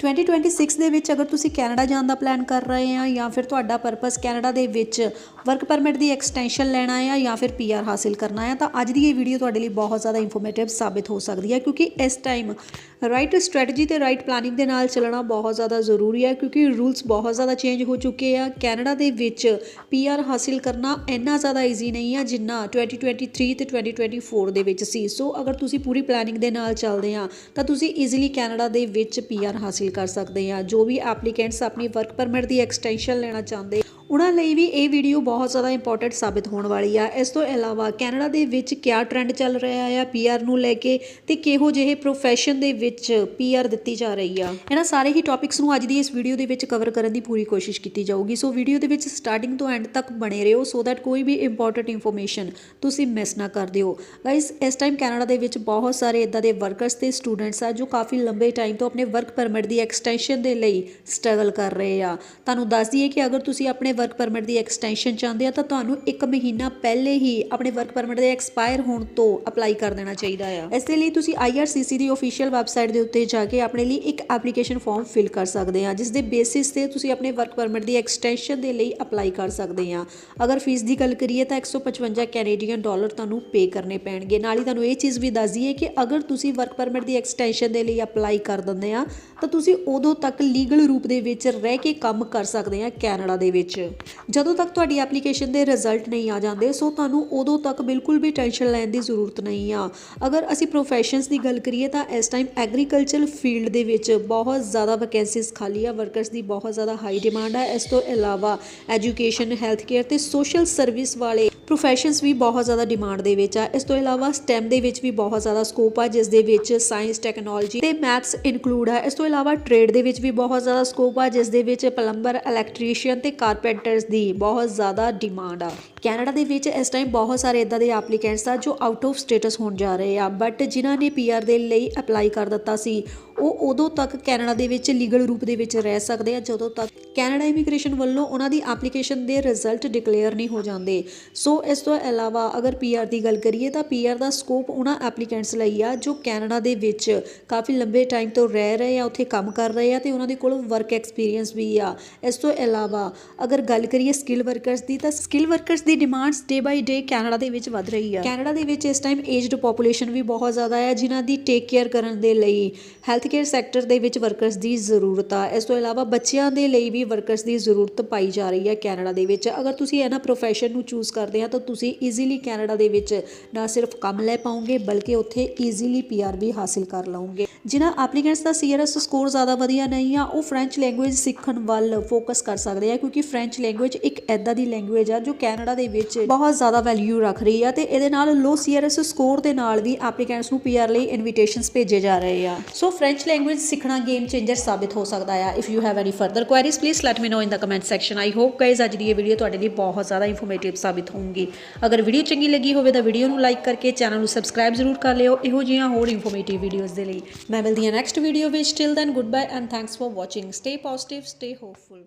2026 ਦੇ ਵਿੱਚ ਅਗਰ ਤੁਸੀਂ ਕੈਨੇਡਾ ਜਾਣ ਦਾ ਪਲਾਨ ਕਰ ਰਹੇ ਆ ਜਾਂ ਫਿਰ ਤੁਹਾਡਾ ਪਰਪਸ ਕੈਨੇਡਾ ਦੇ ਵਿੱਚ ਵਰਕ ਪਰਮਿਟ ਦੀ ਐਕਸਟੈਂਸ਼ਨ ਲੈਣਾ ਆ ਜਾਂ ਫਿਰ ਪੀਆਰ ਹਾਸਿਲ ਕਰਨਾ ਆ, ਤਾਂ ਅੱਜ ਦੀ ਇਹ ਵੀਡੀਓ ਤੁਹਾਡੇ ਲਈ ਬਹੁਤ ਜ਼ਿਆਦਾ ਇਨਫੋਰਮੇਟਿਵ ਸਾਬਿਤ ਹੋ ਸਕਦੀ ਹੈ ਕਿਉਂਕਿ ਇਸ ਟਾਈਮ ਰਾਈਟ ਸਟ੍ਰੈਟਜੀ ਤੇ ਰਾਈਟ ਪਲਾਨਿੰਗ ਦੇ ਨਾਲ ਚੱਲਣਾ ਬਹੁਤ ਜ਼ਿਆਦਾ ਜ਼ਰੂਰੀ ਹੈ ਕਿਉਂਕਿ ਰੂਲਸ ਬਹੁਤ ਜ਼ਿਆਦਾ ਚੇਂਜ ਹੋ ਚੁੱਕੇ ਆ। ਕੈਨੇਡਾ ਦੇ ਵਿੱਚ ਪੀਆਰ ਹਾਸਿਲ ਕਰਨਾ ਇੰਨਾ ਜ਼ਿਆਦਾ ਈਜ਼ੀ ਨਹੀਂ ਆ ਜਿੰਨਾ 2023 ਤੇ 2024 ਦੇ ਵਿੱਚ ਸੀ। ਸੋ ਅਗਰ ਤੁਸੀਂ ਪੂਰੀ ਪਲਾਨਿੰਗ ਦੇ ਨਾਲ ਚੱਲਦੇ ਆ, ਤਾਂ ਤੁਸੀਂ ਈਜ਼ੀਲੀ ਕੈਨੇਡਾ ਦੇ ਵਿੱਚ ਪੀਆਰ ਹਾਸਿਲ ਕਰ ਸਕਦੇ ਆ। ਜੋ ਵੀ ਐਪਲੀਕੈਂਟਸ ਆਪਣੀ ਵਰਕ ਪਰਮਿਟ ਦੀ ਐਕਸਟੈਂਸ਼ਨ ਲੈਣਾ ਚਾਹੁੰਦੇ ਉਹਨਾਂ ਲਈ ਵੀ ਇਹ ਵੀਡੀਓ ਬਹੁਤ ਜ਼ਿਆਦਾ ਇੰਪੋਰਟੈਂਟ ਸਾਬਿਤ ਹੋਣ ਵਾਲੀ ਆ। ਇਸ ਤੋਂ ਇਲਾਵਾ ਕੈਨੇਡਾ ਦੇ ਵਿੱਚ ਕਿਆ ਟ੍ਰੈਂਡ ਚੱਲ ਰਿਹਾ ਆ ਪੀਆਰ ਨੂੰ ਲੈ ਕੇ ਤੇ ਕਿਹੋ ਜਿਹੇ ਪ੍ਰੋਫੈਸ਼ਨ ਦੇ ਵਿੱਚ ਪੀਆਰ ਦਿੱਤੀ ਜਾ ਰਹੀ ਆ। ਇਹਨਾਂ ਸਾਰੇ ਹੀ ਟੌਪਿਕਸ ਨੂੰ ਅੱਜ ਦੀ ਇਸ ਵੀਡੀਓ ਦੇ ਵਿੱਚ ਕਵਰ ਕਰਨ ਦੀ ਪੂਰੀ ਕੋਸ਼ਿਸ਼ ਕੀਤੀ ਜਾਊਗੀ। ਸੋ ਵੀਡੀਓ ਦੇ ਵਿੱਚ ਸਟਾਰਟਿੰਗ ਤੋਂ ਐਂਡ ਤੱਕ ਬਣੇ ਰਹੋ ਸੋ ਦੈਟ ਕੋਈ ਵੀ ਇੰਪੋਰਟੈਂਟ ਇਨਫੋਰਮੇਸ਼ਨ ਤੁਸੀਂ ਮਿਸ ਨਾ ਕਰ ਦਿਓ। ਗਾਇਸ ਇਸ ਟਾਈਮ ਕੈਨੇਡਾ ਦੇ ਵਿੱਚ ਬਹੁਤ ਸਾਰੇ ਇਦਾਂ ਦੇ ਵਰਕਰਸ ਤੇ ਸਟੂਡੈਂਟਸ ਆ ਜੋ ਕਾਫੀ ਲੰਬੇ ਟਾਈਮ ਤੋਂ ਆਪਣੇ ਵਰਕ ਪਰਮਿਟ ਦੀ ਐਕਸਟੈਂਸ਼ਨ ਦੇ ਲਈ ਸਟਰਗਲ ਕਰ ਰਹੇ ਆ। ਤੁਹਾਨੂੰ ਦੱਸ ਦਈਏ ਕਿ ਅਗਰ ਤੁਸੀਂ ਆਪਣੇ ਵਰਕ ਪਰਮਿਟ ਦੀ ਐਕਸਟੈਂਸ਼ਨ ਚਾਹੁੰਦੇ ਆ ਤਾਂ ਤੁਹਾਨੂੰ 1 ਮਹੀਨਾ ਪਹਿਲੇ ਹੀ ਆਪਣੇ ਵਰਕ ਪਰਮਿਟ ਦੇ ਐਕਸਪਾਇਰ ਹੋਣ ਤੋਂ ਅਪਲਾਈ ਕਰ ਦੇਣਾ ਚਾਹੀਦਾ ਆ। ਇਸ ਦੇ ਲਈ ਤੁਸੀਂ IRCC ਦੀ ਅਫੀਸ਼ੀਅਲ ਵੈਬਸਾਈਟ ਦੇ ਉੱਤੇ ਜਾ ਕੇ ਆਪਣੇ ਲਈ ਇੱਕ ਐਪਲੀਕੇਸ਼ਨ ਫਾਰਮ ਫਿਲ ਕਰ ਸਕਦੇ ਆ, ਜਿਸ ਦੇ ਬੇਸਿਸ ਤੇ ਤੁਸੀਂ ਆਪਣੇ ਵਰਕ ਪਰਮਿਟ ਦੀ ਐਕਸਟੈਂਸ਼ਨ ਦੇ ਲਈ ਅਪਲਾਈ ਕਰ ਸਕਦੇ ਆ। ਅਗਰ ਫੀਸ ਦੀ ਗੱਲ ਕਰੀਏ ਤਾਂ 155 ਕੈਨੇਡੀਅਨ ਡਾਲਰ ਤੁਹਾਨੂੰ ਪੇ ਕਰਨੇ ਪੈਣਗੇ। ਨਾਲ ਹੀ ਤੁਹਾਨੂੰ ਇਹ ਚੀਜ਼ ਵੀ ਦੱਸ ਦਈਏ ਕਿ ਅਗਰ ਤੁਸੀਂ ਵਰਕ ਪਰਮਿਟ ਦੀ ਐਕਸਟੈਂਸ਼ਨ ਦੇ ਲਈ ਅਪਲਾਈ ਕਰ ਦਿੰਦੇ ਆ, ਤਾਂ ਤੁਸੀਂ ਉਦੋਂ ਤੱਕ ਲੀਗਲ ਰੂਪ ਦੇ ਵਿੱਚ ਰਹਿ ਕੇ ਕੰਮ ਕਰ ਸਕਦੇ ਆ ਕੈਨੇਡਾ ਦੇ ਵਿੱਚ। ਜਦੋਂ ਤੱਕ ਤੁਹਾਡੀ ਐਪਲੀਕੇਸ਼ਨ ਦੇ ਰਿਜ਼ਲਟ ਨਹੀਂ ਆ ਜਾਂਦੇ, ਸੋ ਤੁਹਾਨੂੰ ਉਦੋਂ ਤੱਕ ਬਿਲਕੁਲ ਵੀ ਟੈਨਸ਼ਨ ਲੈਣ ਦੀ ਜ਼ਰੂਰਤ ਨਹੀਂ ਆ। ਅਗਰ ਅਸੀਂ ਪ੍ਰੋਫੈਸ਼ਨਸ ਦੀ ਗੱਲ ਕਰੀਏ ਤਾਂ ਇਸ ਟਾਈਮ ਐਗਰੀਕਲਚਰ ਫੀਲਡ ਦੇ ਵਿੱਚ ਬਹੁਤ ਜ਼ਿਆਦਾ ਵੈਕੈਂਸੀਜ਼ ਖਾਲੀ ਆ ਵਰਕਰਸ ਦੀ ਬਹੁਤ ਜ਼ਿਆਦਾ ਹਾਈ ਡਿਮਾਂਡ ਆ। ਇਸ ਤੋਂ ਇਲਾਵਾ ਐਜੂਕੇਸ਼ਨ ਹੈਲਥ ਕੇਅਰ ਤੇ ਸੋਸ਼ਲ ਸਰਵਿਸ ਵਾਲੇ ਪ੍ਰੋਫੈਸ਼ਨਸ ਵੀ ਬਹੁਤ ਜ਼ਿਆਦਾ ਡਿਮਾਂਡ ਦੇ ਵਿੱਚ ਆ। ਇਸ ਤੋਂ ਇਲਾਵਾ ਸਟੈਮ ਦੇ ਵਿੱਚ ਵੀ ਬਹੁਤ ਜ਼ਿਆਦਾ ਸਕੋਪ ਆ, ਜਿਸ ਦੇ ਵਿੱਚ ਸਾਇੰਸ ਟੈਕਨੋਲੋਜੀ ਤੇ ਮੈਥਸ ਇਨਕਲੂਡ ਆ। ਇਸ ਤੋਂ ਇਲਾਵਾ ਟ੍ਰੇਡ ਦੇ ਵਿੱਚ ਵੀ ਬਹੁਤ ਜ਼ਿਆਦਾ ਸਕੋਪ ਆ, ਜਿਸ ਦੇ ਵਿੱਚ ਪਲੰਬਰ ਇਲੈਕਟ੍ਰੀਸ਼ੀਅਨ ਤੇ ਕਾਰਪੈਂਟਰਸ ਦੀ ਬਹੁਤ ਜ਼ਿਆਦਾ ਡਿਮਾਂਡ ਆ। ਕੈਨੇਡਾ ਦੇ ਵਿੱਚ ਇਸ ਟਾਈਮ ਬਹੁਤ ਸਾਰੇ ਇਦਾਂ ਦੇ ਐਪਲੀਕੈਂਟਸ ਆ ਜੋ ਆਊਟ ਆਫ ਸਟੇਟਸ ਹੋਣ ਜਾ ਰਹੇ ਆ ਬਟ ਜਿਨ੍ਹਾਂ ਨੇ ਪੀਆਰ ਦੇ ਲਈ ਅਪਲਾਈ ਕਰ ਦਿੱਤਾ ਸੀ ਉਹ ਉਦੋਂ ਤੱਕ ਕੈਨੇਡਾ ਦੇ ਵਿੱਚ ਲੀਗਲ ਰੂਪ ਦੇ ਵਿੱਚ ਰਹਿ ਸਕਦੇ ਆ, ਜਦੋਂ ਤੱਕ ਕੈਨੇਡਾ ਇਮੀਗ੍ਰੇਸ਼ਨ ਵੱਲੋਂ ਉਹਨਾਂ ਦੀ ਐਪਲੀਕੇਸ਼ਨ ਦੇ ਰਿਜ਼ਲਟ ਡਿਕਲੇਅਰ ਨਹੀਂ ਹੋ ਜਾਂਦੇ। ਸੋ ਇਸ ਤੋਂ ਇਲਾਵਾ ਅਗਰ ਪੀਆਰ ਦੀ ਗੱਲ ਕਰੀਏ ਤਾਂ ਪੀਆਰ ਦਾ ਸਕੋਪ ਉਹਨਾਂ ਐਪਲੀਕੈਂਟਸ ਲਈ ਆ, ਜੋ ਕੈਨੇਡਾ ਦੇ ਵਿੱਚ ਕਾਫੀ ਲੰਬੇ ਟਾਈਮ ਤੋਂ ਰਹਿ ਰਹੇ ਆ, ਉੱਥੇ ਕੰਮ ਕਰ ਰਹੇ ਆ ਤੇ ਉਹਨਾਂ ਦੇ ਕੋਲ ਵਰਕ ਐਕਸਪੀਰੀਅੰਸ ਵੀ ਆ। ਇਸ ਤੋਂ ਇਲਾਵਾ ਅਗਰ ਗੱਲ ਕਰੀਏ ਸਕਿੱਲ ਵਰਕਰਸ ਦੀ ਤਾਂ skill workers the demands day by day Canada ਦੇ ਵਿੱਚ ਵੱਧ ਰਹੀ ਆ। ਕੈਨੇਡਾ ਦੇ ਵਿੱਚ ਇਸ ਟਾਈਮ ਏਜਡ ਪੋਪੂਲੇਸ਼ਨ ਵੀ ਬਹੁਤ ਜ਼ਿਆਦਾ ਹੈ ਜਿਨ੍ਹਾਂ ਦੀ ਟੇਕ ਕੇਅਰ ਕਰਨ ਦੇ ਲਈ ਹੈਲਥ ਕੇਅਰ ਸੈਕਟਰ ਦੇ ਵਿੱਚ ਵਰਕਰਸ ਦੀ ਜ਼ਰੂਰਤ ਆ। ਇਸ ਤੋਂ ਇਲਾਵਾ ਬੱਚਿਆਂ ਦੇ ਲਈ ਵੀ ਵਰਕਰਸ ਦੀ ਜ਼ਰੂਰਤ ਪਾਈ ਜਾ ਰਹੀ ਹੈ ਕੈਨੇਡਾ ਦੇ ਵਿੱਚ। ਅਗਰ ਤੁਸੀਂ ਇਹਨਾਂ ਪ੍ਰੋਫੈਸ਼ਨ ਨੂੰ ਚੂਜ਼ ਕਰਦੇ ਆ, ਤਾਂ ਤੁਸੀਂ ਈਜ਼ੀਲੀ ਕੈਨੇਡਾ ਦੇ ਵਿੱਚ ਨਾ ਸਿਰਫ ਕੰਮ ਲੈ ਪਾਓਗੇ, ਬਲਕਿ ਉੱਥੇ ਈਜ਼ੀਲੀ ਪੀਆਰ ਵੀ ਹਾਸਿਲ ਕਰ ਲਓਗੇ। ਜਿਨ੍ਹਾਂ ਐਪਲੀਕੈਂਟਸ ਦਾ ਸੀਆਰਐਸ ਸਕੋਰ ਜ਼ਿਆਦਾ ਵਧੀਆ ਨਹੀਂ ਆ, ਉਹ ਫ੍ਰੈਂਚ ਲੈਂਗੁਏਜ ਸਿੱਖਣ ਵੱਲ ਫੋਕਸ ਕਰ ਸਕਦੇ ਆ, ਕਿਉਂਕਿ ਫ੍ਰੈਂਚ ਲੈਂਗੁਏਜ ਇੱਕ ਐਦਾਂ ਦੀ ਲੈਂਗੁਏਜ ਆ ਜੋ ਕੈਨੇਡਾ ਦੇ ਵਿੱਚ ਬਹੁਤ ਜ਼ਿਆਦਾ ਵੈਲਿਊ ਰੱਖ ਰਹੀ ਆ ਤੇ ਇਹਦੇ ਨਾਲ ਲੋ ਸੀਆਰਐਸ ਸਕੋਰ ਦੇ ਨਾਲ ਵੀ ਐਪਲੀਕੈਂਟਸ ਨੂੰ ਪੀਆਰ ਲਈ ਇਨਵੀਟੇਸ਼ਨਸ ਭੇਜੇ ਜਾ ਰਹੇ ਆ। ਸੋ ਫ੍ਰੈਂਚ ਲੈਂਗੁਏਜ ਸਿੱਖਣਾ ਗੇਮ ਚੇਂਜਰ ਸਾਬਿਤ ਹੋ ਸਕਦਾ ਆ? If you have any further queries please let me know in the comment section I hope guys ਅੱਜ ਦੀ ਇਹ ਵੀਡੀਓ ਤੁਹਾਡੇ ਲਈ ਬਹੁਤ ਜ਼ਿਆਦਾ ਇਨਫੋਰਮੇਟਿਵ ਸਾਬਿਤ ਹੋਊਗੀ। ਅਗਰ ਵੀਡੀਓ ਚੰਗੀ ਲੱਗੀ ਹੋਵੇ ਤਾਂ ਵੀਡੀਓ ਨੂੰ ਲਾਈਕ ਕਰਕੇ ਚੈਨਲ ਨੂੰ ਸਬਸਕ੍ਰਾਈਬ ਜ਼ਰੂਰ ਕਰ ਲਿਓ। ਇਹੋ ਜਿਹੀਆਂ ਹੋਰ ਇਨਫੋਰਮੇਟਿਵ ਵੀਡੀਓਜ਼ ਦੇ ਲਈ। ਮੈਂ ਮਿਲਦੀ ਹਾਂ ਨੈਕਸਟ ਵੀਡੀਓ ਵਿੱਚ। Till then good bye and thanks for watching stay positive stay hopeful